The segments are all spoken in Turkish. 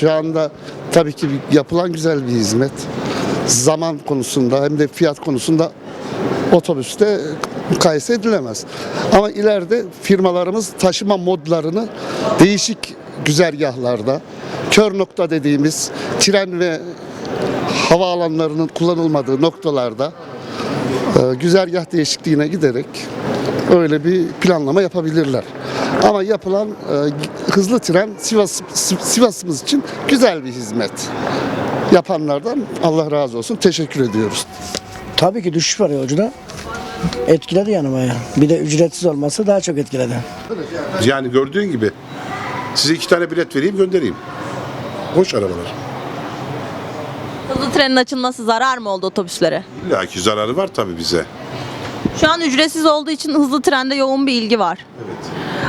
Şu anda tabii ki yapılan güzel bir hizmet. Zaman konusunda hem de fiyat konusunda otobüste mukayese edilemez. Ama ileride firmalarımız taşıma modlarını değişik güzergahlarda, kör nokta dediğimiz tren ve havaalanlarının kullanılmadığı noktalarda e, güzergah değişikliğine giderek öyle bir planlama yapabilirler. Ama yapılan e, hızlı tren Sivas Sivas'ımız için güzel bir hizmet. Yapanlardan Allah razı olsun. Teşekkür ediyoruz. Tabii ki düşüş var yolcuda. Etkiledi yani bayağı. Bir de ücretsiz olması daha çok etkiledi. Yani gördüğün gibi size iki tane bilet vereyim göndereyim. Boş arabalar. Hızlı trenin açılması zarar mı oldu otobüslere? İlla ki zararı var tabii bize. Şu an ücretsiz olduğu için hızlı trende yoğun bir ilgi var.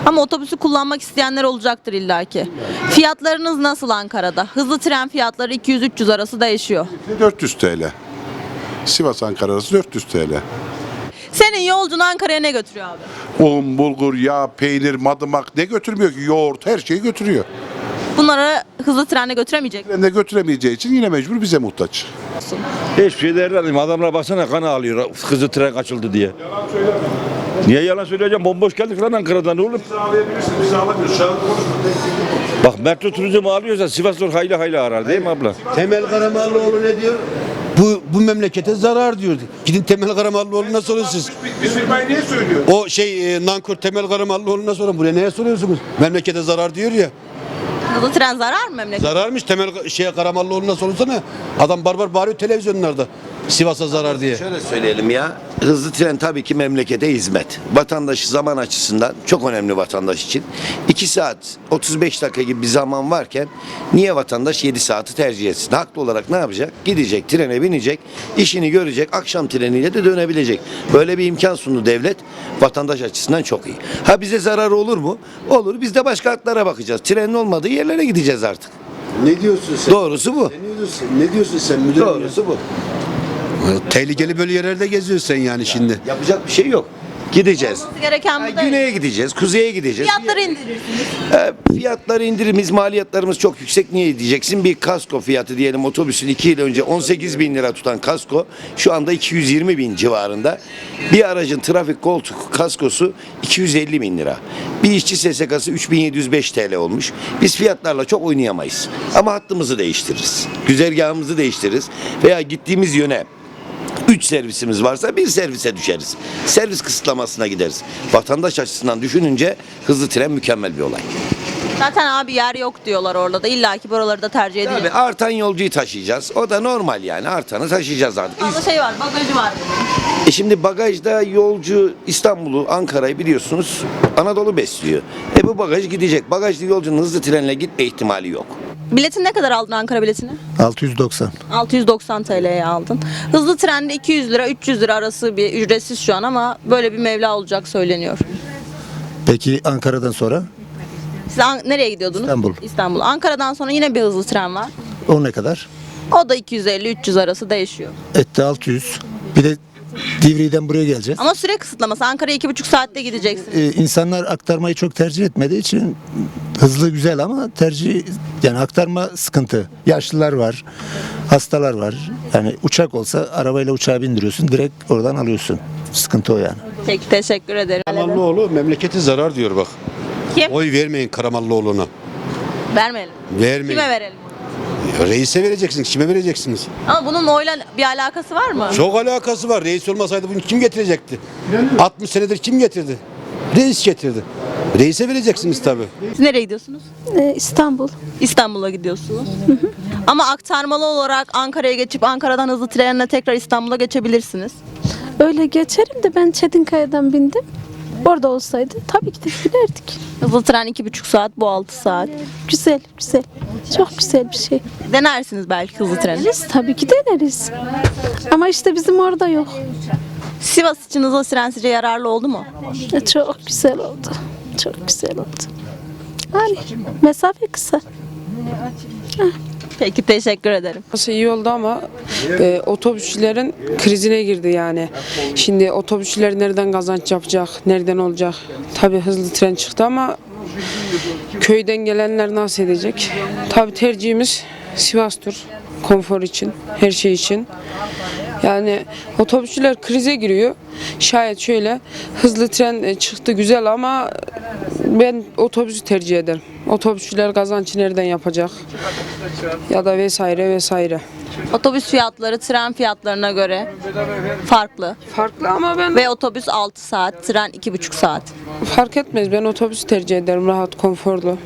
Ama otobüsü kullanmak isteyenler olacaktır illaki. Fiyatlarınız nasıl Ankara'da? Hızlı tren fiyatları 200-300 arası değişiyor. 400 TL. Sivas Ankara arası 400 TL. Senin yolcunu Ankara'ya ne götürüyor abi? Un, bulgur, yağ, peynir, madımak ne götürmüyor ki? Yoğurt her şeyi götürüyor. Bunları hızlı trenle götüremeyecek. De götüremeyeceği için yine mecbur bize muhtaç. Hiçbir şey derler. Adamlara baksana kan ağlıyor. Hızlı tren kaçıldı diye. Niye yalan söyleyeceğim? Bomboş geldik lan Ankara'dan oğlum. Ağlayabilirsiniz, biz ağlamıyoruz. Şu an Bak Metro Turizm ağlıyorsa Sivaslar hayli hayli arar değil mi abla? Temel Karamallıoğlu ne diyor? Bu bu memlekete zarar diyor. Gidin Temel Karamallıoğlu'na sorun siz. Biz firmayı niye söylüyoruz? O şey e, nankör Temel Karamallıoğlu'na sorun. Buraya neye soruyorsunuz? Memlekete zarar diyor ya. Hızlı tren zarar mı memleket? Zararmış Temel şeye Karamallıoğlu'na sorunsana. Adam barbar bağırıyor televizyonlarda. Sivas'a zarar diye. Şöyle söyleyelim ya. Hızlı tren tabii ki memlekete hizmet. Vatandaş zaman açısından çok önemli vatandaş için. 2 saat 35 dakika gibi bir zaman varken niye vatandaş 7 saati tercih etsin? Haklı olarak ne yapacak? Gidecek, trene binecek, işini görecek, akşam treniyle de dönebilecek. Böyle bir imkan sundu devlet. Vatandaş açısından çok iyi. Ha bize zararı olur mu? Olur. Biz de başka hatlara bakacağız. Trenin olmadığı yerlere gideceğiz artık. Ne diyorsun sen? Doğrusu bu. Ne diyorsun, ne diyorsun sen müdürüm? Doğrusu bu. Tehlikeli böyle yerlerde geziyorsun sen yani şimdi. Yapacak bir şey yok. Gideceğiz. Olması gereken bu. Güneye gideceğiz, kuzeye gideceğiz. Fiyatları indirirsiniz. E, fiyatları indirimiz, maliyetlerimiz çok yüksek. Niye diyeceksin? Bir kasko fiyatı diyelim otobüsün 2 yıl önce 18 bin lira tutan kasko şu anda 220 bin civarında. Bir aracın trafik koltuk kaskosu 250 bin lira. Bir işçi SSK'sı 3705 TL olmuş. Biz fiyatlarla çok oynayamayız. Ama hattımızı değiştiririz. Güzergahımızı değiştiririz. Veya gittiğimiz yöne 3 servisimiz varsa bir servise düşeriz. Servis kısıtlamasına gideriz. Vatandaş açısından düşününce hızlı tren mükemmel bir olay. Zaten abi yer yok diyorlar orada da. İlla ki buraları da tercih Tabii ediyor. artan yolcuyu taşıyacağız. O da normal yani. Artanı taşıyacağız artık. Fazla şey var, bagajı var. E şimdi bagajda yolcu İstanbul'u, Ankara'yı biliyorsunuz Anadolu besliyor. E bu bagaj gidecek. Bagajlı yolcunun hızlı trenle gitme ihtimali yok. Biletini ne kadar aldın Ankara biletini? 690. 690 TL'ye aldın. Hızlı trende 200 lira 300 lira arası bir ücretsiz şu an ama böyle bir mevla olacak söyleniyor. Peki Ankara'dan sonra Siz An- nereye gidiyordunuz? İstanbul. İstanbul. Ankara'dan sonra yine bir hızlı tren var. o ne kadar? O da 250-300 arası değişiyor. Etti 600. Bir de Divri'den buraya geleceğiz. Ama süre kısıtlaması. Ankara'ya 2,5 saatte gideceksin. Ee, insanlar aktarmayı çok tercih etmediği için hızlı güzel ama tercih yani aktarma sıkıntı. Yaşlılar var, hastalar var. Yani uçak olsa arabayla uçağa bindiriyorsun direkt oradan alıyorsun. Sıkıntı o yani. Peki teşekkür ederim. Karamallıoğlu memlekete zarar diyor bak. Kim? Oy vermeyin Karamallıoğlu'na. Vermeyelim. Vermeyin. Kime verelim? Reise vereceksiniz. Kime vereceksiniz? Ama bunun oyla bir alakası var mı? Çok alakası var. Reis olmasaydı bunu kim getirecekti? 60 senedir kim getirdi? Reis getirdi. Reise vereceksiniz tabii. Siz nereye gidiyorsunuz? Ee, İstanbul. İstanbul'a gidiyorsunuz. Ama aktarmalı olarak Ankara'ya geçip Ankara'dan hızlı trenle tekrar İstanbul'a geçebilirsiniz. Öyle geçerim de ben Çetinkaya'dan bindim. Orada olsaydı tabii ki de binerdik. Hızlı tren 2,5 saat, bu 6 saat. Güzel, güzel. Çok güzel bir şey. Denersiniz belki hızlı treni. Deneriz tabii ki deneriz. Ama işte bizim orada yok. Sivas için hızlı tren sizce yararlı oldu mu? E, Çok güzel oldu. Çok güzel oldu. Yani mesafe kısa. Peki teşekkür ederim. Aslında iyi oldu ama e, otobüsçülerin krizine girdi yani. Şimdi otobüsçüler nereden kazanç yapacak, nereden olacak? Tabii hızlı tren çıktı ama Köyden gelenler nasıl edecek? Tabii tercihimiz Sivas'tır. Konfor için, her şey için. Yani otobüsçüler krize giriyor. Şayet şöyle hızlı tren e, çıktı güzel ama ben otobüsü tercih ederim. Otobüsçüler kazanç nereden yapacak? Ya da vesaire vesaire. Otobüs fiyatları tren fiyatlarına göre farklı. Farklı ama ben Ve otobüs 6 saat, tren 2,5 saat. fark etmez. Ben otobüsü tercih ederim rahat, konforlu.